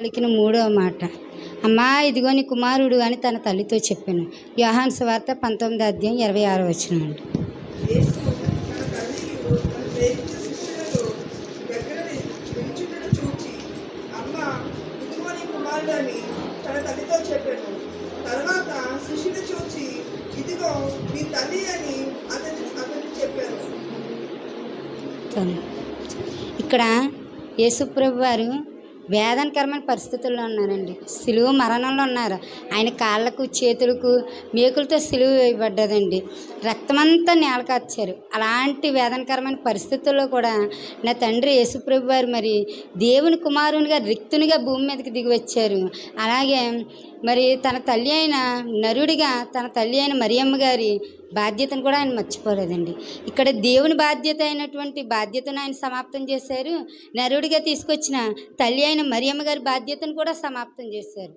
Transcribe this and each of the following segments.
పలికిన మూడవ మాట. అమ్మా ఇదిగో నీ కుమారుడు అని తన తల్లితో చెప్పాను. యోహాన్ వార్త పంతొమ్మిది అధ్యాయం ఇరవై ఆరు వచ్చిన తర్వాత శిష్యుని చూచి ఇదిగో నీ తల్లి అని అతని ఇక్కడ యేసుప్రభు వారు వేదనకరమైన పరిస్థితుల్లో ఉన్నారండి. సిలువ మరణంలో ఉన్నారు. ఆయన కాళ్ళకు చేతులకు మేకులతో సిలువ వేయబడ్డదండి. రక్తమంతా నేల అలాంటి వేదనకరమైన పరిస్థితుల్లో కూడా నా తండ్రి యేసుప్రభు వారు మరి దేవుని కుమారునిగా రిక్తునిగా భూమి మీదకి దిగి వచ్చారు. అలాగే మరి తన తల్లి అయిన నరుడిగా తన తల్లి అయిన మరియమ్మ గారి బాధ్యతను కూడా ఆయన మర్చిపోలేదండి. ఇక్కడ దేవుని బాధ్యత అయినటువంటి బాధ్యతను ఆయన సమాప్తం చేశారు. నరుడిగా తీసుకొచ్చిన తల్లి అయిన మరియమ్మ గారి బాధ్యతను కూడా సమాప్తం చేశారు.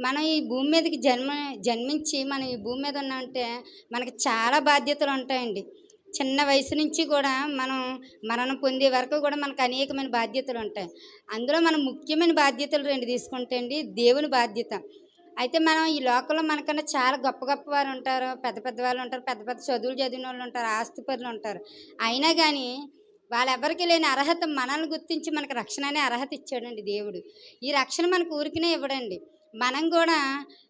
మనం ఈ భూమి మీదకి జన్మ జన్మించి మనం ఈ భూమి మీద ఉన్నామంటే మనకి చాలా బాధ్యతలు ఉంటాయండి. చిన్న వయసు నుంచి కూడా మనం మరణం పొందే వరకు కూడా మనకు అనేకమైన బాధ్యతలు ఉంటాయి. అందులో మనం ముఖ్యమైన బాధ్యతలు రెండు తీసుకుంటే అండి దేవుని బాధ్యత. అయితే మనం ఈ లోకంలో మనకన్నా చాలా గొప్ప గొప్ప వారు ఉంటారు పెద్ద పెద్ద వాళ్ళు ఉంటారు పెద్ద పెద్ద చదువులు చదివిన వాళ్ళు ఉంటారు ఆస్తిపరులు ఉంటారు. అయినా కానీ వాళ్ళెవరికి లేని అర్హత మనల్ని గుర్తించి మనకు రక్షణ అనే అర్హత ఇచ్చాడండి దేవుడు. ఈ రక్షణ మనకు ఊరికినే ఇవ్వడండి. మనం కూడా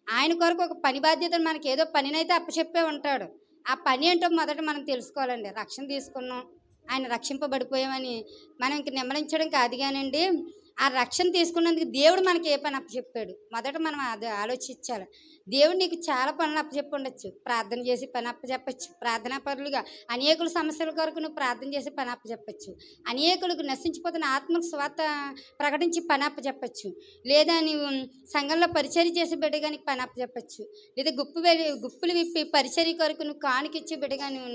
ఆయన కొరకు ఒక పని బాధ్యతను మనకి ఏదో పనినైతే అప్పచెప్పే ఉంటాడు. ఆ పని ఏంటో మొదట మనం తెలుసుకోవాలండి. రక్షణ తీసుకున్నాం ఆయన రక్షింపబడిపోయామని మనం ఇంక నిమ్మరించడం కాదు కానండి ఆ రక్షణ తీసుకున్నందుకు దేవుడు మనకి ఏ పని అప్పచెప్పాడు మొదట మనం అది ఆలోచించాలి. దేవుడు నీకు చాలా పనులు అప్పచెప్పుండొచ్చు. ప్రార్థన చేసి పని అప్పచెప్పచ్చు. ప్రార్థనా పరులుగా అనేకుల సమస్యల కొరకు నువ్వు ప్రార్థన చేసి పని అప్పచెప్పచ్చు. అనేకులకు నశించిపోతున్న ఆత్మకు స్వాత ప్రకటించి పని అప్పచెప్పచ్చు. లేదా నీవు సంఘంలో పరిచర్య చేసి బిడ్డగా నీకు పని అప్పచెప్పచ్చు. లేదా గుప్పు వెళ్ళి గుప్పులు విప్పి పరిచర్య కొరకు నువ్వు కానుకిచ్చి బిడ్డగా నువ్వు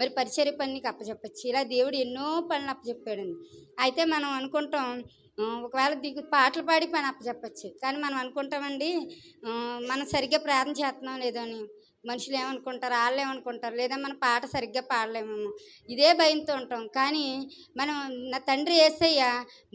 మరి పరిచర్య పని నీకు అప్పచెప్పచ్చు. ఇలా దేవుడు ఎన్నో పనులు అప్పచెప్పాడండి. అయితే మనం అనుకుంటాం ఒకవేళ దిగు పాటలు పాడి పని అప్పచెప్పచ్చు కానీ మనం అనుకుంటామండి మనం సరిగ్గా ప్రార్థన చేస్తున్నాం లేదో అని. మనుషులు ఏమనుకుంటారు వాళ్ళు ఏమనుకుంటారు లేదా మన పాట సరిగ్గా పాడలేమేమో ఇదే భయంతో ఉంటాం. కానీ మనం నా తండ్రి ఏసయ్య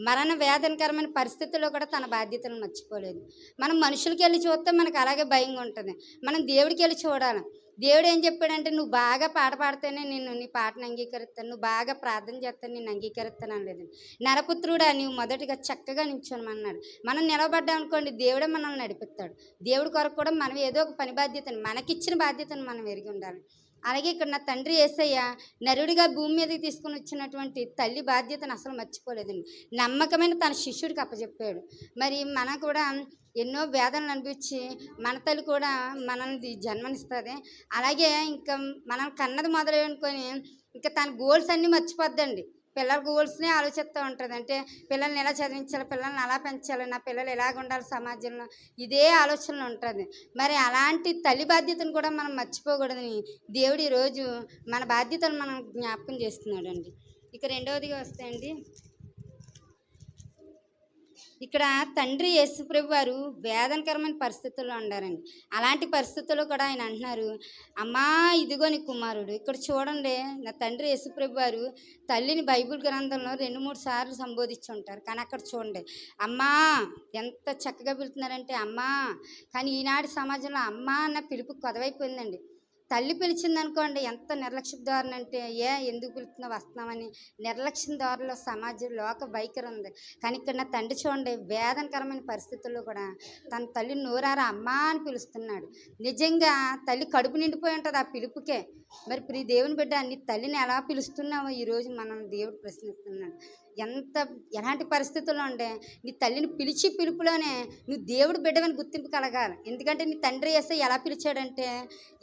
మరణ వేదనకరమైన పరిస్థితుల్లో కూడా తన బాధ్యతలను మర్చిపోలేదు. మనం మనుషులకి వెళ్ళి చూస్తే మనకు అలాగే భయంగా ఉంటుంది. మనం దేవుడికి వెళ్ళి చూడాలి. దేవుడు ఏం చెప్పాడంటే నువ్వు బాగా పాట పాడితేనే నిన్ను నీ పాటను అంగీకరిస్తాను. నువ్వు బాగా ప్రార్థన చేస్తాను నిన్ను అంగీకరిస్తాను అనలేదు నరపుత్రుడా నీవు మొదటిగా చక్కగా నిల్చోనమన్నాడు మనం నిలబడ్డాం అనుకోండి దేవుడే మనల్ని నడిపిస్తాడు. దేవుడి కొరకు కూడా మనం ఏదో ఒక పని బాధ్యతను మనకిచ్చిన బాధ్యతను మనం ఎరిగి ఉండాలి. అలాగే ఇక్కడ నా తండ్రి ఏసయ్య నరుడిగా భూమి మీదకి తీసుకుని వచ్చినటువంటి తల్లి బాధ్యతను అసలు మర్చిపోలేదండి. నమ్మకమైన తన శిష్యుడికి అప్పచెప్పాడు మరి మన కూడా ఎన్నో వేదనలు అనిపించి మన తల్లి కూడా మనల్ని జన్మనిస్తుంది. అలాగే ఇంకా మనం కన్నది మొదలనుకొని ఇంకా తన గోల్స్ అన్నీ మర్చిపోద్దండి. పిల్లల గోల్స్నే ఆలోచిస్తూ ఉంటుంది. అంటే పిల్లల్ని ఎలా చదివించాలి పిల్లల్ని అలా పెంచాలి నా పిల్లలు ఎలాగ ఉండాలి సమాజంలో ఇదే ఆలోచనలు ఉంటుంది. మరి అలాంటి తల్లి బాధ్యతను కూడా మనం మర్చిపోకూడదని దేవుడు ఈరోజు మన బాధ్యతను మనం జ్ఞాపకం చేస్తున్నాడు అండి ఇక రెండవదిగా వస్తాయండి ఇక్కడ తండ్రి యేసుప్రభు వారు వేదనకరమైన పరిస్థితుల్లో ఉండారండి. అలాంటి పరిస్థితుల్లో కూడా ఆయన అంటున్నారు అమ్మా ఇదిగో నీ కుమారుడు. ఇక్కడ చూడండి నా తండ్రి యేసుప్రభు వారు తల్లిని బైబిల్ గ్రంథంలో రెండు మూడు సార్లు సంబోధించి ఉంటారు కానీ అక్కడ చూడండి అమ్మా ఎంత చక్కగా పిలుతున్నారంటే అమ్మా కానీ ఈనాటి సమాజంలో అమ్మా అన్న పిలుపు కొదవైపోయిందండి. తల్లి పిలిచిందనుకోండి ఎంత నిర్లక్ష్య ధోరణి అంటే ఏ ఎందుకు పిలుస్తున్నావు వస్తున్నామని నిర్లక్ష్యం ధోరణిలో సమాజం లోక వైఖరి ఉంది. కానీ ఇక్కడ నా తండ్రి చూడండి వేదనకరమైన పరిస్థితుల్లో కూడా తన తల్లి నోరారా అమ్మా అని పిలుస్తున్నాడు. నిజంగా తల్లి కడుపు నిండిపోయి ఉంటుంది ఆ పిలుపుకే. మరి ప్రియ దేవుని బిడ్డ నీ తల్లిని ఎలా పిలుస్తున్నావో? ఈరోజు మనం దేవుడు ప్రశ్నిస్తున్నాడు. ఎంత ఎలాంటి పరిస్థితుల్లో ఉండే? నీ తల్లిని పిలిచి పిలుపులోనే నువ్వు దేవుడు బిడ్డవని గుర్తింపు కలగాలి. ఎందుకంటే నీ తండ్రి వేస్తే ఎలా పిలిచాడంటే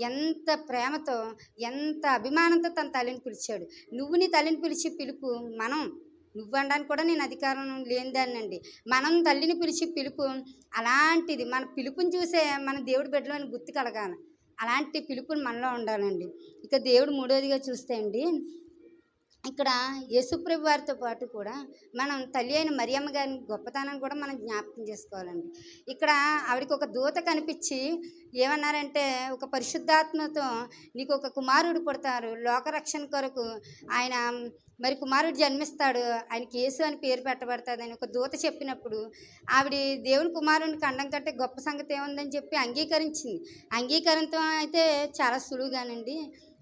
ఎంత ప్రేమతో ఎంత అభిమానంతో తన తల్లిని పిలిచాడు. నువ్వు నీ తల్లిని పిలిచి పిలుపు మనం నువ్వనడానికి కూడా నేను అధికారం లేనిదాన్నండి మనం తల్లిని పిలిచి పిలుపు అలాంటిది మన పిలుపుని చూసే మన దేవుడి బిడ్డలో గుర్తు కలగాలి. అలాంటి పిలుపుని మనలో ఉండాలండి. ఇక దేవుడు మూడోదిగా చూస్తే అండి ఇక్కడ యేసుప్రభు వారితో పాటు కూడా మనం తల్లి అయిన మరియమ్మ గారి గొప్పతనాన్ని కూడా మనం జ్ఞాపకం చేసుకోవాలండి. ఇక్కడ ఆవిడకి ఒక దూత కనిపించి ఏమన్నారంటే ఒక పరిశుద్ధాత్మతో నీకు ఒక కుమారుడు పుడతారు లోకరక్షణ కొరకు ఆయన మరి కుమారుడు జన్మిస్తాడు ఆయనకి యేసు అని పేరు పెట్టబడుతుంది అని ఒక దూత చెప్పినప్పుడు ఆవిడ దేవుని కుమారుని కండం కంటే గొప్ప సంగతి ఏముందని చెప్పి అంగీకరించింది. అంగీకరించడం అయితే చాలా సులువుగానండి.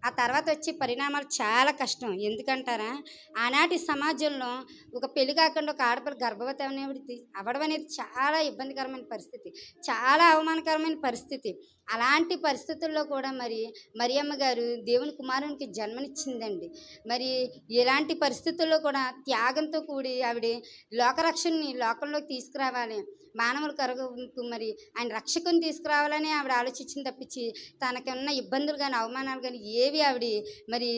ఆ తర్వాత వచ్చే పరిణామాలు చాలా కష్టం. ఎందుకంటారా? ఆనాటి సమాజంలో ఒక పెళ్ళి కాకుండా ఒక ఆడపిల్ల గర్భవతి అనేది అవ్వడం అనేది చాలా ఇబ్బందికరమైన పరిస్థితి చాలా అవమానకరమైన పరిస్థితి. అలాంటి పరిస్థితుల్లో కూడా మరి మరియమ్మ గారు దేవుని కుమారునికి జన్మనిచ్చిందండి. మరి ఇలాంటి పరిస్థితుల్లో కూడా త్యాగంతో కూడి ఆవిడ లోకరక్షణని లోకంలోకి తీసుకురావాలి మానవుల కొరకు మరి ఆయన రక్షకుని తీసుకురావాలని ఆవిడ ఆలోచించింది తప్పించి తనకున్న ఇబ్బందులు కానీ అవమానాలు కానీ ఏవి ఆవిడ మరి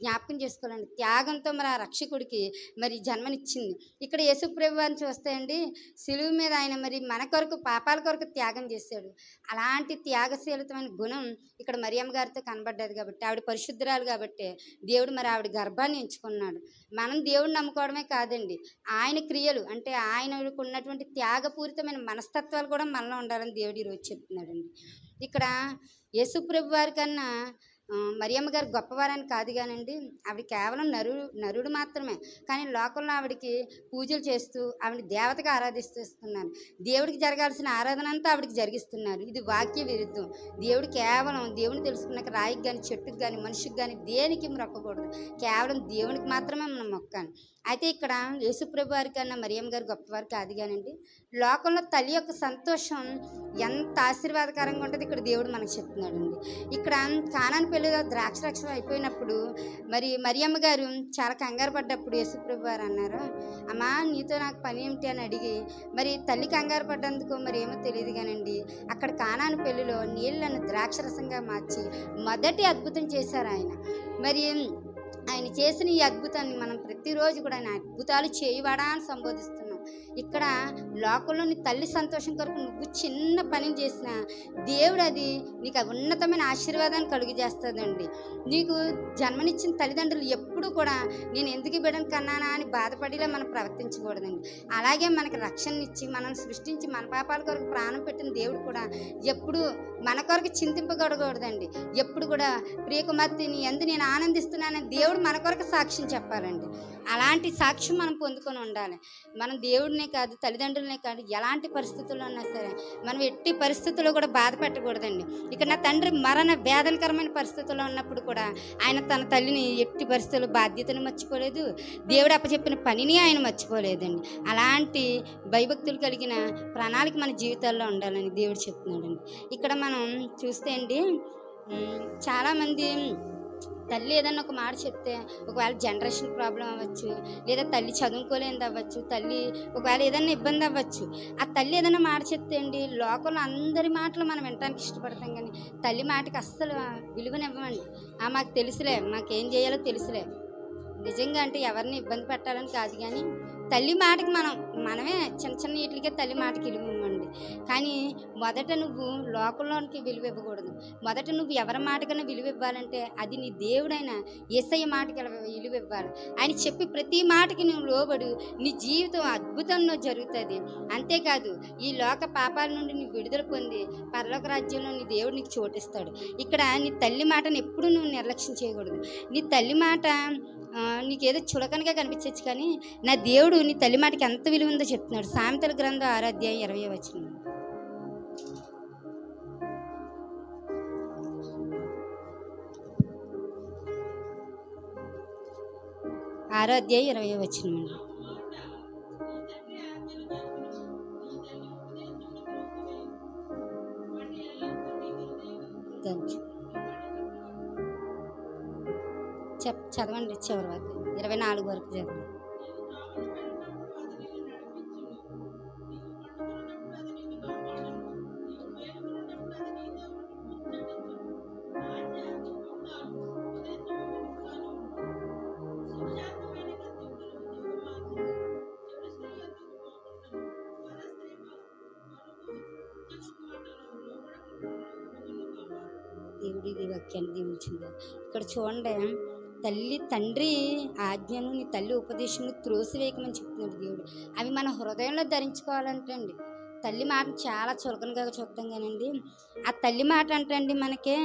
జ్ఞాపకం చేసుకోవాలండి త్యాగంతో మరి ఆ రక్షకుడికి మరి జన్మనిచ్చింది. ఇక్కడ యేసుప్రభు అని చూస్తే అండి సిలువు మీద ఆయన మరి మన కొరకు పాపాల కొరకు త్యాగం చేశాడు. అలాంటి త్యాగశీలతమైన గుణం ఇక్కడ మరియమ్మ గారితో కనబడ్డది కాబట్టి ఆవిడ పరిశుద్ధురాలు కాబట్టి దేవుడు మరి ఆవిడ గర్భాన్ని ఎంచుకున్నాడు. మనం దేవుడిని నమ్ముకోవడమే కాదండి. ఆయన క్రియలు అంటే ఆయనకు ఉన్నటువంటి త్యాగపూరితమైన మనస్తత్వాలు కూడా మనలో ఉండాలని దేవుడు ఈరోజు చెప్తున్నాడండి. ఇక్కడ యేసుప్రభు వారి కన్నా మరియమ్మ గారు గొప్పవారని కాదు కానండి. ఆవిడ కేవలం నరుడు నరుడు మాత్రమే. కానీ లోకంలో ఆవిడకి పూజలు చేస్తూ ఆవిడ దేవతగా ఆరాధిస్తున్నారు. దేవుడికి జరగాల్సిన ఆరాధన అంతా ఆవిడకి జరిగిస్తున్నారు. ఇది వాక్య విరుద్ధం. దేవుడు కేవలం దేవుని తెలుసుకున్నాక రాయికి కానీ చెట్టుకి కానీ మనిషికి కానీ దేనికి మొక్కకూడదు కేవలం దేవునికి మాత్రమే మనం మొక్కాలి. అయితే ఇక్కడ యేసుప్రభు వారి కన్నా మరియమ్మ గారు గొప్పవారు కాదు కానండి. లోకంలో తల్లి యొక్క సంతోషం ఎంత ఆశీర్వాదకరంగా ఉంటుంది ఇక్కడ దేవుడు మనకు చెప్తున్నాడండి. ఇక్కడ కానాని పెళ్ళిలో ద్రాక్షరక్షణ అయిపోయినప్పుడు మరి మరియమ్మ గారు చాలా కంగారు పడ్డప్పుడు యేసుప్రభు వారు అన్నారు అమ్మా నీతో నాకు పని ఏమిటి? అని అడిగి మరి తల్లి కంగారు పడ్డందుకు మరి ఏమో తెలియదు కానండి. అక్కడ కానాని పెళ్ళిలో నీళ్ళను ద్రాక్షరసంగా మార్చి మొదటి అద్భుతం చేశారు ఆయన. మరి ఆయన చేసిన ఈ అద్భుతాన్ని మనం ప్రతిరోజు కూడా ఆయన అద్భుతాలు చేయవాడా అని సంబోధిస్తున్నాం. ఇక్కడ లోకంలోని తల్లి సంతోషం కొరకు నువ్వు చిన్న పని చేసినా దేవుడు అది నీకు ఉన్నతమైన ఆశీర్వాదాన్ని కలుగు చేస్తుందండి నీకు జన్మనిచ్చిన తల్లిదండ్రులు ఎప్పుడూ కూడా నేను ఎందుకు ఈ బిడ్డను కన్నానా అని బాధపడేలా మనం ప్రవర్తించకూడదండి. అలాగే మనకి రక్షణనిచ్చి మనం సృష్టించి మన పాపాల కొరకు ప్రాణం పెట్టిన దేవుడు కూడా ఎప్పుడు మన కొరకు చింతింపకూడకూడదండి. ఎప్పుడు కూడా ప్రియకుమార్తెని ఎందు నేను ఆనందిస్తున్నానని దేవుడు మన కొరకు సాక్ష్యం చెప్పాలండి. అలాంటి సాక్ష్యం మనం పొందుకొని ఉండాలి. మనం దేవుడినే కాదు తల్లిదండ్రులనే కాదు ఎలాంటి పరిస్థితుల్లో ఉన్నా సరే మనం ఎట్టి పరిస్థితుల్లో కూడా బాధ పెట్టకూడదండి. ఇక నా తండ్రి మరణ వేదనకరమైన పరిస్థితుల్లో ఉన్నప్పుడు కూడా ఆయన తన తల్లిని ఎట్టి పరిస్థితుల్లో బాధ్యతను మర్చిపోలేదు. దేవుడు అప్పచెప్పిన పనిని ఆయన మర్చిపోలేదండి. అలాంటి భయభక్తులు కలిగిన ప్రణాళిక మన జీవితాల్లో ఉండాలని దేవుడు చెప్తున్నాడండి. ఇక్కడ మనం చూస్తే అండి చాలామంది తల్లి ఏదన్నా ఒక మాట చెప్తే ఒకవేళ జనరేషన్ ప్రాబ్లం అవ్వచ్చు లేదా తల్లి చదువుకోలేనిది అవ్వచ్చు తల్లి ఒకవేళ ఏదైనా ఇబ్బంది అవ్వచ్చు ఆ తల్లి ఏదైనా మాట చెప్తే అండి లోకంలో అందరి మాటలు మనం వినడానికి ఇష్టపడతాం కానీ తల్లి మాటకి అస్సలు విలువనివ్వమండి. ఆ మాకు తెలుసులే మాకేం చేయాలో తెలుసులే. నిజంగా అంటే ఎవరిని ఇబ్బంది పెట్టాలని కాదు కానీ తల్లి మాటకి మనం మనమే చిన్న చిన్న వీటికే తల్లి మాటకి ఇవ్వమండి కానీ మొదట నువ్వు లోకంలోనికి విలువ ఇవ్వకూడదు. మొదట నువ్వు ఎవరి మాటకైనా విలువ ఇవ్వాలంటే అది నీ దేవుడైన ఏసయ్య మాటకి విలువ ఇవ్వాలి. ఆయన చెప్పి ప్రతి మాటకి నువ్వు లోబడు. నీ జీవితం అద్భుతంలో జరుగుతుంది. అంతేకాదు ఈ లోక పాపాల నుండి నువ్వు విడుదల పొంది పరలోక రాజ్యంలో నీ దేవుడు నీకు చోటిస్తాడు. ఇక్కడ నీ తల్లి మాటను ఎప్పుడు నువ్వు నిర్లక్ష్యం చేయకూడదు. నీ తల్లి మాట నీకేదో చులకనగా కనిపించవచ్చు కానీ నా దేవుడు నీ తల్లి మాటకి ఎంత విలువ ఉందో చెప్తున్నాడు. సామెతల గ్రంథం ఆరాధ్యాయం ఇరవై వచ్చిన ఆరాధ్యాయం ఇరవై వచ్చిన నాలుగు వరకు చదవండి దేవుడి ఈ వాక్యాన్ని దీవించింది ఇక్కడ చూడండి తల్లి తండ్రి ఆజ్ఞను నీ తల్లి ఉపదేశమును త్రోసివేయకమని చెప్తున్నాడు దేవుడు. అవి మన హృదయంలో ధరించుకోవాలంటండి తల్లి మాట చాలా చులకనగా చూస్తాం కానండి. ఆ తల్లి మాట అంటండి అండి మనకి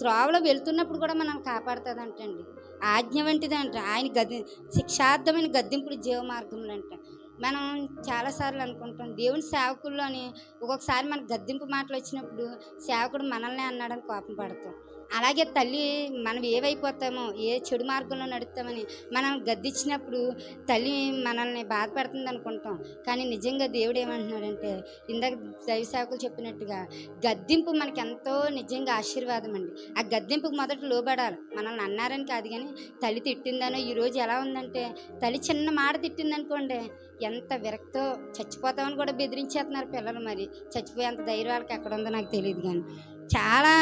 త్రోవలో వెళ్తున్నప్పుడు కూడా మనం కాపాడుతుంది అంటండి ఆజ్ఞ వంటిది అంట ఆయన గది శిక్షార్థమైన గద్దింపుడు జీవ మార్గములు అంట మనం చాలాసార్లు అనుకుంటాం దేవుని సేవకుల్లోని ఒక్కొక్కసారి మనకు గద్దింపు మాటలు వచ్చినప్పుడు సేవకుడు మనల్ని అన్నాడని కోపం పడతాం. అలాగే తల్లి మనం ఏవైపోతామో ఏ చెడు మార్గంలో నడుస్తామని మనం గద్దించినప్పుడు తల్లి మనల్ని బాధపడుతుంది అనుకుంటాం. కానీ నిజంగా దేవుడు ఏమంటున్నాడంటే ఇందాక దైవ సేవకులు చెప్పినట్టుగా గద్దింపు మనకి ఎంతో నిజంగా ఆశీర్వాదం అండి. ఆ గద్దింపుకు మొదట లోబడాలి. మనల్ని అన్నారని కాదు కానీ తల్లి తిట్టిందనో ఈరోజు ఎలా ఉందంటే తల్లి చిన్న మాట తిట్టిందనుకోండి ఎంత విరక్తో చచ్చిపోతామని కూడా బెదిరించేస్తున్నారు పిల్లలు మరి. చచ్చిపోయేంత ధైర్యం వాళ్ళకి ఎక్కడ ఉందో నాకు తెలియదు కానీ. చాలా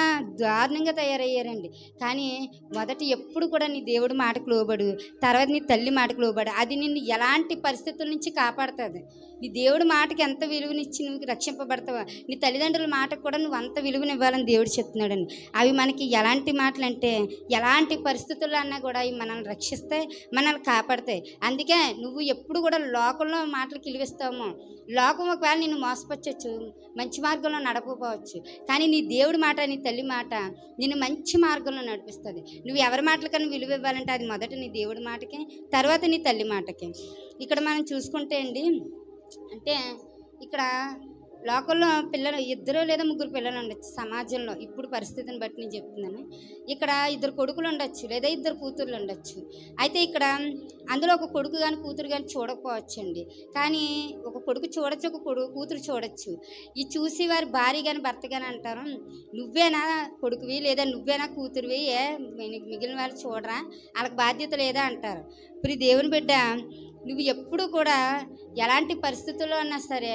దారుణంగా తయారయ్యారండి. కానీ మొదట ఎప్పుడు కూడా నీ దేవుడి మాటకు లోబడు తర్వాత నీ తల్లి మాటకు లోబడు అది నిన్ను ఎలాంటి పరిస్థితుల నుంచి కాపాడుతుంది? నీ దేవుడి మాటకి ఎంత విలువనిచ్చి నువ్వు రక్షింపబడతావా నీ తల్లిదండ్రుల మాటకు కూడా నువ్వు అంత విలువనివ్వాలని దేవుడు చెప్తున్నాడండి. అవి మనకి ఎలాంటి మాటలు అంటే ఎలాంటి పరిస్థితుల్లో అన్నా కూడా అవి మనల్ని రక్షిస్తాయి మనల్ని కాపాడతాయి. అందుకే నువ్వు ఎప్పుడు కూడా లోకంలో మాటలు కిలివిస్తామో లోకం ఒకవేళ నిన్ను మోసపరచచ్చు మంచి మార్గంలో నడపకపోవచ్చు కానీ నీ దేవుడు మాట నీ తల్లి మాట నిన్ను మంచి మార్గంలో నడిపిస్తుంది. నువ్వు ఎవరి మాటలకన్నా విలువ ఇవ్వాలంటే అది మొదట నీ దేవుడి మాటకి తర్వాత నీ తల్లి మాటకి. ఇక్కడ మనం చూసుకుంటే అండి అంటే ఇక్కడ లోకల్లో పిల్లలు ఇద్దరు లేదా ముగ్గురు పిల్లలు ఉండొచ్చు సమాజంలో. ఇప్పుడు పరిస్థితిని బట్టి నేను చెప్తున్నాను. ఇక్కడ ఇద్దరు కొడుకులు ఉండొచ్చు లేదా ఇద్దరు కూతుర్లు ఉండొచ్చు. అయితే ఇక్కడ అందులో ఒక కొడుకు కానీ కూతురు కానీ చూడకపోవచ్చు అండి కానీ ఒక కొడుకు చూడొచ్చు ఒక కొడుకు కూతురు చూడొచ్చు. ఈ చూసి వారి భార్య కానీ భర్త కానీ అంటారు నువ్వేనా కొడుకువి లేదా నువ్వేనా కూతురువి ఏ మిగిలిన వాళ్ళు చూడరా వాళ్ళకి బాధ్యత లేదా అంటారు. ఇప్పుడు దేవుని బిడ్డ నువ్వు ఎప్పుడు కూడా ఎలాంటి పరిస్థితుల్లో ఉన్నా సరే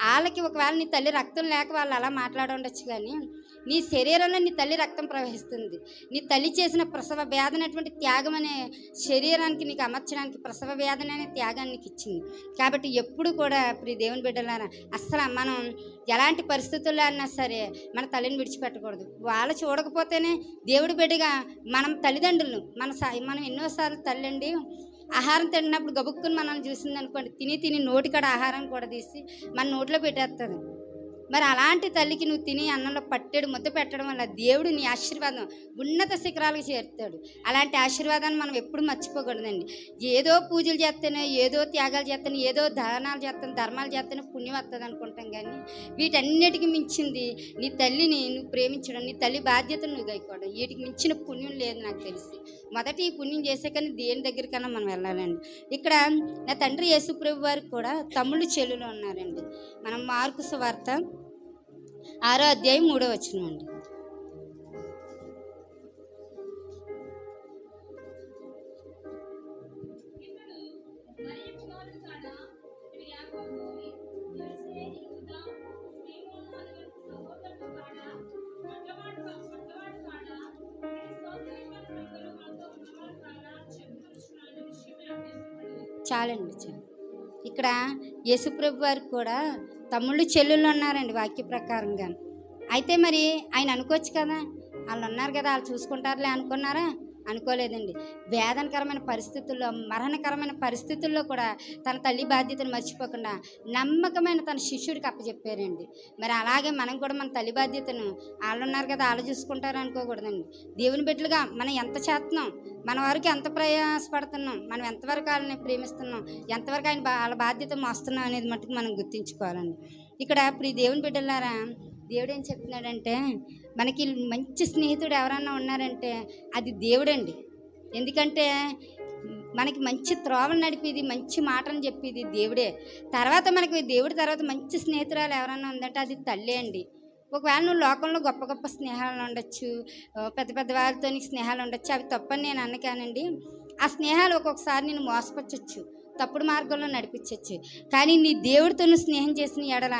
వాళ్ళకి ఒకవేళ నీ తల్లి రక్తం లేక వాళ్ళు అలా మాట్లాడుండొచ్చు కానీ నీ శరీరంలో నీ తల్లి రక్తం ప్రవహిస్తుంది. నీ తల్లి చేసిన ప్రసవ వేదన అటువంటి త్యాగం అనే శరీరానికి నీకు అమర్చడానికి ప్రసవ వేదన అనే త్యాగాన్ని నీకు ఇచ్చింది కాబట్టి ఎప్పుడు కూడా ప్రి దేవుని బిడ్డలారా అస్సలు మనం ఎలాంటి పరిస్థితుల్లో అన్నా సరే మన తల్లిని విడిచిపెట్టకూడదు. వాళ్ళు చూడకపోతేనే దేవుడి బిడ్డగా మనం తల్లిదండ్రులు మన మనం ఎన్నోసార్లు తల్లండి ఆహారం తిన్నప్పుడు గబుక్కుని మనల్ని చూసింది అనుకోండి తిని తిని నోటికాడ ఆహారం కూడా తీసి మన నోట్లో పెట్టేస్తుంది మరి అలాంటి తల్లికి నువ్వు తిని అన్నంలో పట్టెడు ముద్ద పెట్టడం వల్ల దేవుడు నీ ఆశీర్వాదం ఉన్నత శిఖరాలకు చేరుతాడు. అలాంటి ఆశీర్వాదాన్ని మనం ఎప్పుడు మర్చిపోకూడదండి. ఏదో పూజలు చేస్తాను ఏదో త్యాగాలు చేస్తాను ఏదో దానాలు చేస్తాను ధర్మాలు చేస్తాను పుణ్యం వస్తుంది అనుకుంటాం కానీ వీటన్నిటికి మించింది నీ తల్లిని నువ్వు ప్రేమించడం నీ తల్లి బాధ్యతను నువ్వు గైకోవడం. వీటికి మించిన పుణ్యం లేదు నాకు తెలిసి. మొదట ఈ పుణ్యం చేసే కానీ దేని దగ్గరికన్నా మనం వెళ్ళాలండి. ఇక్కడ నా తండ్రి యేసుప్రభు వారికి కూడా తమ్ముళ్ళు చెల్లులు ఉన్నారండి మనం మార్కు వార్త ఆరో అధ్యాయం మూడో వచ్చిన అండి. చాలండి చాలు. ఇక్కడ యేసుప్రభు వారికి కూడా తమ్ముళ్ళు చెల్లెళ్ళు ఉన్నారండి వాక్య ప్రకారంగా అయితే మరి ఆయన అనుకోవచ్చు కదా? వాళ్ళు ఉన్నారు కదా వాళ్ళు చూసుకుంటారులే అనుకున్నారా? అనుకోలేదండి. వేదనకరమైన పరిస్థితుల్లో మరణకరమైన పరిస్థితుల్లో కూడా తన తల్లి బాధ్యతను మర్చిపోకుండా నమ్మకమైన తన శిష్యుడికి అప్పచెప్పారండి మరి అలాగే మనం కూడా మన తల్లి బాధ్యతను వాళ్ళు ఉన్నారు కదా వాళ్ళు చూసుకుంటారు అనుకోకూడదండి. దేవుని బిడ్డలుగా మనం ఎంత చేస్తున్నాం? మన వరకు ఎంత ప్రయాసపడుతున్నాం? మనం ఎంతవరకు వాళ్ళని ప్రేమిస్తున్నాం? ఎంతవరకు ఆయన వాళ్ళ బాధ్యత మోస్తున్నాం అనేది మటుకు మనం గుర్తించుకోవాలండి. ఇక్కడ ఇప్పుడు ఈ దేవుని బిడ్డలారా దేవుడు ఏం చెప్తున్నాడంటే మనకి మంచి స్నేహితుడు ఎవరన్నా ఉన్నారంటే అది దేవుడండి. ఎందుకంటే మనకి మంచి త్రోవలు నడిపేది మంచి మాటలు చెప్పేది దేవుడే. తర్వాత మనకి దేవుడి తర్వాత మంచి స్నేహితురాలు ఎవరన్నా ఉందంటే అది తల్లి అండి. ఒకవేళ నువ్వు లోకంలో గొప్ప గొప్ప స్నేహాలు ఉండొచ్చు పెద్ద పెద్ద వాళ్ళతో నీకు స్నేహాలు ఉండొచ్చు అవి తప్పని నేను అన్నకానండి ఆ స్నేహాలు ఒక్కొక్కసారి నేను మోసపరచచ్చు. తప్పుడు మార్గంలో నడిపించవచ్చు కానీ నీ దేవుడితో నువ్వు స్నేహం చేసిన ఎడల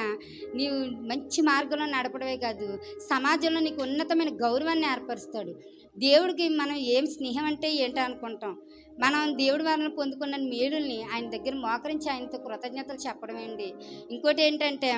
నీవు మంచి మార్గంలో నడపడమే కాదు సమాజంలో నీకు ఉన్నతమైన గౌరవాన్ని ఏర్పరుస్తాడు. దేవుడికి మనం ఏం స్నేహం అంటే ఏంటో అనుకుంటాం మనం దేవుడి వలన పొందుకున్న మేలుల్ని ఆయన దగ్గర మోకరించి ఆయనతో కృతజ్ఞతలు చెప్పడమే అండి ఇంకోటి ఏంటంటే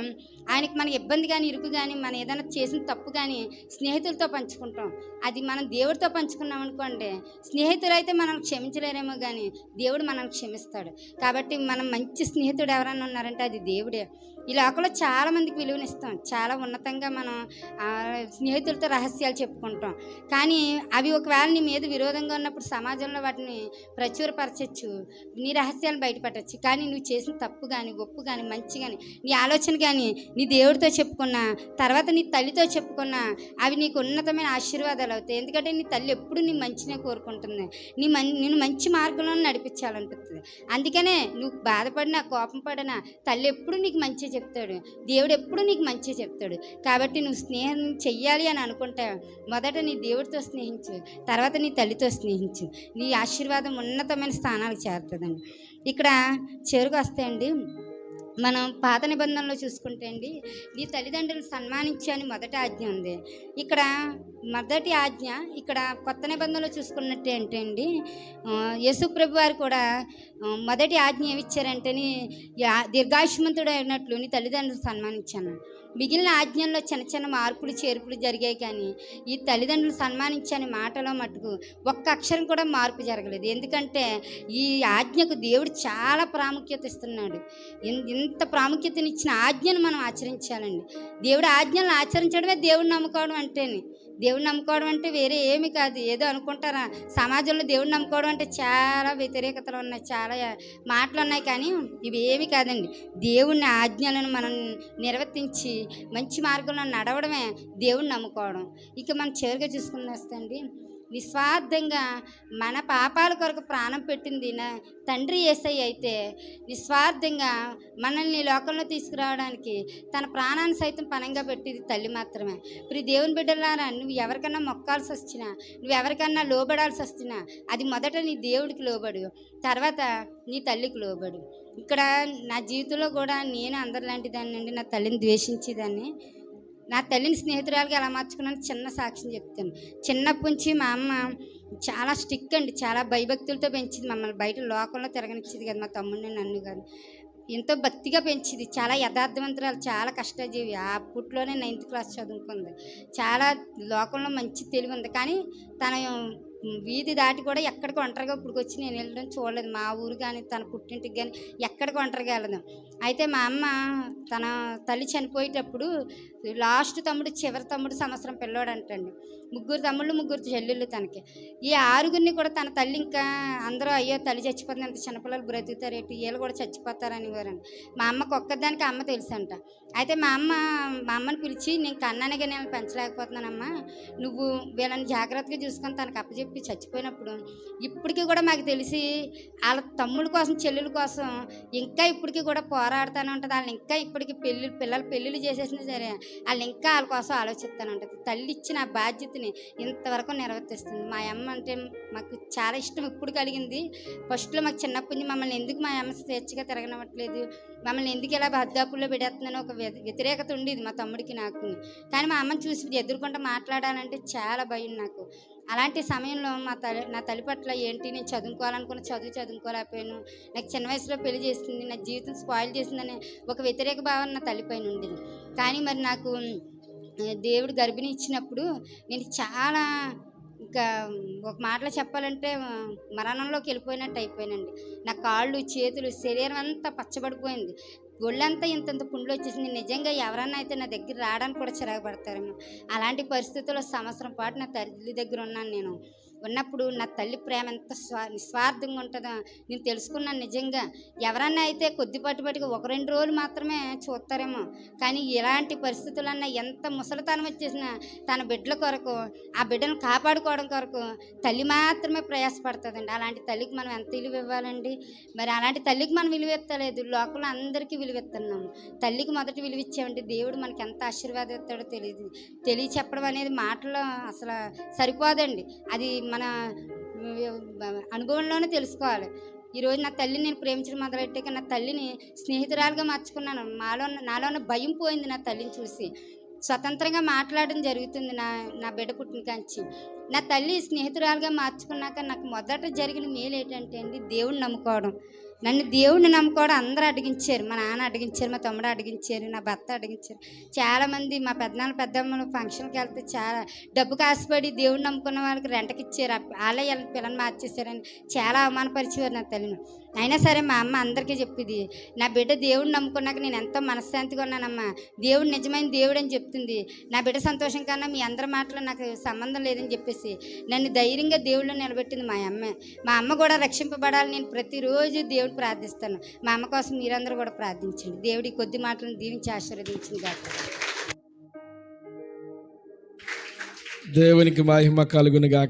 ఆయనకి మన ఇబ్బంది కానీ ఇరుకు కానీ మనం ఏదైనా చేసిన తప్పు కానీ స్నేహితులతో పంచుకుంటాం. అది మనం దేవుడితో పంచుకున్నాం అనుకోండి స్నేహితులు అయితే మనం క్షమించలేరేమో కానీ దేవుడు మనల్ని క్షమిస్తాడు. కాబట్టి మనం మంచి స్నేహితుడు ఎవరైనా ఉన్నారంటే అది దేవుడే. ఈ లోకంలో చాలా మందికి విలువనిస్తాం. చాలా ఉన్నతంగా మనం స్నేహితులతో రహస్యాలు చెప్పుకుంటాం. కానీ అవి ఒకవేళ నీ మీద విరోధంగా ఉన్నప్పుడు సమాజంలో వాటిని ప్రచురపరచచ్చు. నీ రహస్యాలు బయటపెట్టచ్చు. కానీ నువ్వు చేసిన తప్పు కానీ గొప్పు కానీ మంచి కానీ నీ ఆలోచన కానీ నీ దేవుడితో చెప్పుకున్నా తర్వాత నీ తల్లితో చెప్పుకున్నా అవి నీకు ఉన్నతమైన ఆశీర్వాదాలు అవుతాయి. ఎందుకంటే నీ తల్లి ఎప్పుడు నీ మంచినే కోరుకుంటుంది. నీ మం నేను మంచి మార్గంలో నడిపించాలనిపిస్తుంది. అందుకనే నువ్వు బాధపడినా కోపం పడినా తల్లి ఎప్పుడు నీకు మంచి చెప్తాడు. దేవుడు ఎప్పుడు నీకు మంచి చెప్తాడు. కాబట్టి నువ్వు స్నేహం చెయ్యాలి అని అనుకుంటా మొదట నీ దేవుడితో స్నేహించు తర్వాత నీ తల్లితో స్నేహించు. నీ ఆశీర్వాదం ఉన్నతమైన స్థానాలకు చేరుతుందండి. ఇక్కడ చెరుకు వస్తాయండి. మనం పాత నిబంధనలో చూసుకుంటే అండి నీ తల్లిదండ్రులు సన్మానించు అని మొదటి ఆజ్ఞ ఉంది. ఇక్కడ మొదటి ఆజ్ఞ ఇక్కడ కొత్త నిబంధనలో చూసుకున్నట్టు ఏంటండి అండి యేసు వారు కూడా మొదటి ఆజ్ఞ ఏమిచ్చారంటేని యా- దీర్ఘాయుష్మంతుడు అయినట్లు నీ తల్లిదండ్రులు సన్మానించాను. మిగిలిన ఆజ్ఞల్లో చిన్న చిన్న మార్పులు చేర్పులు జరిగాయి కానీ ఈ తల్లిదండ్రులు సన్మానించని మాటలో మటుకు ఒక్క అక్షరం కూడా మార్పు జరగలేదు. ఎందుకంటే ఈ ఆజ్ఞకు దేవుడు చాలా ప్రాముఖ్యత ఇస్తున్నాడు. ఎంత ప్రాముఖ్యతనిచ్చిన ఆజ్ఞను మనం ఆచరించాలండి. దేవుడు ఆజ్ఞలను ఆచరించడమే దేవుడిని నమ్ముకోవడం అంటేని. దేవుడిని నమ్ముకోవడం అంటే వేరే ఏమి కాదు. ఏదో అనుకుంటారా? సమాజంలో దేవుడిని నమ్ముకోవడం అంటే చాలా వ్యతిరేకతలు ఉన్నాయి చాలా మాటలు ఉన్నాయి కానీ ఇవి ఏమి కాదండి. దేవుని ఆజ్ఞలను మనం నిర్వర్తించి మంచి మార్గంలో నడవడమే దేవుడిని నమ్ముకోవడం. ఇక మనం చివరిగా చూసుకుని వస్తండి నిస్వార్థంగా మన పాపాల కొరకు ప్రాణం పెట్టింది నా తండ్రి ఏసై అయితే నిస్వార్థంగా మనల్ని లోకంలో తీసుకురావడానికి తన ప్రాణాన్ని సైతం పనంగా పెట్టింది తల్లి మాత్రమే. ఇప్పుడు దేవుని బిడ్డలారా నువ్వు ఎవరికన్నా మొక్కాల్సి వచ్చినా నువ్వు ఎవరికన్నా లోబడాల్సి వచ్చినా అది మొదట నీ దేవుడికి లోబడు తర్వాత నీ తల్లికి లోబడు. ఇక్కడ నా జీవితంలో కూడా నేను అందరిలాంటి దాన్ని అండి నా తల్లిని ద్వేషించేదాన్ని. నా తల్లిని స్నేహితురాలుగా ఎలా మార్చుకున్నాను చిన్న సాక్ష్యం చెప్తాను. చిన్నప్పటి నుంచి మా అమ్మ చాలా స్టిక్ అండి. చాలా భయభక్తులతో పెంచింది మమ్మల్ని. బయట లోకంలో తిరగనిచ్చేది కదా మా తమ్ముడిని నన్ను కాదు. ఎంతో భక్తిగా పెంచింది. చాలా యథార్థవంతురాలు చాలా కష్టజీవి. ఆ అప్పట్లోనే నైన్త్ క్లాస్ చదువుకుంది. చాలా లోకంలో మంచి తెలివి ఉంది. కానీ తన వీధి దాటి కూడా ఎక్కడికి ఒంటరిగా ఇప్పుడు వచ్చి నేను వెళ్ళడం చూడలేదు. మా ఊరు కానీ తన పుట్టింటికి కానీ ఎక్కడికి ఒంటరిగా వెళ్ళదు అయితే మా అమ్మ తన తల్లి చనిపోయేటప్పుడు లాస్ట్ తమ్ముడు చివరి తమ్ముడు సంవత్సరం పిల్లోడు అంటండి ముగ్గురు తమ్ముళ్ళు ముగ్గురు చెల్లెళ్ళు తనకి. ఈ ఆరుగురిని కూడా తన తల్లి ఇంకా అందరూ అయ్యో తల్లి చచ్చిపోతుంది అంత చిన్నపిల్లలు బ్రతుకుతారు ఏంటి వీళ్ళు కూడా చచ్చిపోతారని వారండి మా అమ్మకు ఒక్కదానికి అమ్మ తెలుసంట. అయితే మా అమ్మ మా అమ్మని పిలిచి నేను కన్నానిగా నేను పెంచలేకపోతున్నానమ్మా. నువ్వు వీళ్ళని జాగ్రత్తగా చూసుకొని తనకు అప్పచెప్పి. చచ్చిపోయినప్పుడు ఇప్పటికీ కూడా మాకు తెలిసి వాళ్ళ తమ్ముళ్ళ కోసం చెల్లెల కోసం ఇంకా ఇప్పటికీ కూడా పోరాడుతూనే ఉంటుంది. వాళ్ళని ఇంకా ఇప్పటికీ పెళ్ళి పిల్లలు పెళ్ళిళ్ళు చేసేసినా సరే వాళ్ళు ఇంకా వాళ్ళ కోసం ఆలోచిస్తూనే ఉంటుంది. తల్లి ఇచ్చిన బాధ్యతని ఇంతవరకు నిర్వర్తిస్తుంది మా అమ్మ అంటే మాకు చాలా ఇష్టం ఇప్పుడు కలిగింది. ఫస్ట్లో మాకు చిన్నప్పటి నుంచి మమ్మల్ని ఎందుకు మా అమ్మ స్వేచ్ఛగా తిరగనవ్వట్లేదు? మమ్మల్ని ఎందుకు ఇలా బద్దాపుల్లో పెడేస్తుందని ఒక వ్య- వ్యతిరేకత ఉండేది మా తమ్ముడికి నాకు. కానీ మా అమ్మని చూసి ఎదుర్కొంటూ మాట్లాడాలంటే చాలా భయం నాకు. అలాంటి సమయంలో మా తల్లి నా తల్లి పట్ల ఏంటి? నేను చదువుకోవాలనుకున్న చదువు చదువుకోలేకపోయాను. నాకు చిన్న వయసులో పెళ్ళి చేసింది. నా జీవితం స్పాయిల్ చేసిందని ఒక వ్యతిరేక భావన నా తల్లిపైన ఉండేది. కానీ మరి నాకు దేవుడు గర్భిణి ఇచ్చినప్పుడు నేను చాలా ఇంకా ఒక మాటలో చెప్పాలంటే మరణంలోకి వెళ్ళిపోయినట్టు అయిపోయానండి. నా కాళ్ళు చేతులు శరీరం అంతా పచ్చబడిపోయింది. ఒళ్ళంతా ఇంతంత పుండ్లు వచ్చేసింది. నిజంగా ఎవరన్నా అయితే నా దగ్గర రావడానికి కూడా చిరాకు పడతారేమో. అలాంటి పరిస్థితుల్లో సంవత్సరం పాటు నా తల్లి దగ్గర ఉన్నాను నేను. ఉన్నప్పుడు నా తల్లి ప్రేమ ఎంత స్వా నిస్వార్థంగా ఉంటుందో నేను తెలుసుకున్నాను నిజంగా. ఎవరన్నా అయితే కొద్దిపాటి పాటికి ఒక రెండు రోజులు మాత్రమే చూస్తారేమో. కానీ ఇలాంటి పరిస్థితులన్నా ఎంత ముసలితనం వచ్చేసినా తన బిడ్డల కొరకు ఆ బిడ్డను కాపాడుకోవడం కొరకు తల్లి మాత్రమే ప్రయాసపడుతుందండి. అలాంటి తల్లికి మనం ఎంత విలువ ఇవ్వాలండి? మరి అలాంటి తల్లికి మనం విలువ ఎత్తలేదు లోకంలో అందరికీ విలువ ఇస్తున్నాము తల్లికి మొదటి విలువ ఇచ్చామంటే దేవుడు మనకి ఎంత ఆశీర్వాదం ఇస్తాడో తెలియదు తెలియ చెప్పడం అనేది మాటలో అసలు సరిపోదండి. అది మన అనుభవంలోనే తెలుసుకోవాలి. ఈరోజు నా తల్లిని నేను ప్రేమించడం మొదలెట్టాక నా తల్లిని స్నేహితురాలుగా మార్చుకున్నాను. మాలో నాలో భయం పోయింది నా తల్లిని చూసి. స్వతంత్రంగా మాట్లాడడం జరుగుతుంది నా నా బిడ్డ పుట్టిన కాంచి. నా తల్లి స్నేహితురాలుగా మార్చుకున్నాక నాకు మొదట జరిగిన మేలు ఏంటంటే అండి దేవుడిని నమ్ముకోవడం. నన్ను దేవుడిని నమ్ముకోవడం అందరూ అడిగించారు. మా నాన్న అడిగించారు మా తమ్ముడు అడిగించారు నా భర్త అడిగించారు. చాలామంది మా పెద్దనాన్న పెద్దమ్మలు ఫంక్షన్కి వెళ్తే చాలా డబ్బు కాసుపడి దేవుడిని నమ్ముకున్న వాళ్ళకి రెంటకి ఇచ్చారు. వాళ్ళే వీళ్ళ పిల్లల్ని మార్చేశారని చాలా అవమానపరిచేవారు నా తల్లిని. అయినా సరే మా అమ్మ అందరికీ చెప్పింది నా బిడ్డ దేవుడిని నమ్ముకున్నాక నేను ఎంతో మనశ్శాంతిగా ఉన్నానమ్మా. దేవుడు నిజమైన దేవుడు అని చెప్తుంది. నా బిడ్డ సంతోషం కన్నా మీ అందరి మాటలు నాకు సంబంధం లేదని చెప్పేసి నన్ను ధైర్యంగా దేవుళ్ళు నిలబెట్టింది మా అమ్మ. మా అమ్మ కూడా రక్షింపబడాలి. నేను ప్రతిరోజు దేవుడు ప్రార్థిస్తాను. మా అమ్మ కోసం మీరందరూ కూడా ప్రార్థించండి. దేవుడి కొద్ది మాటలను దీవించి ఆశీర్వదించింది కాదు దేవునికి మహిమ కలుగునుగా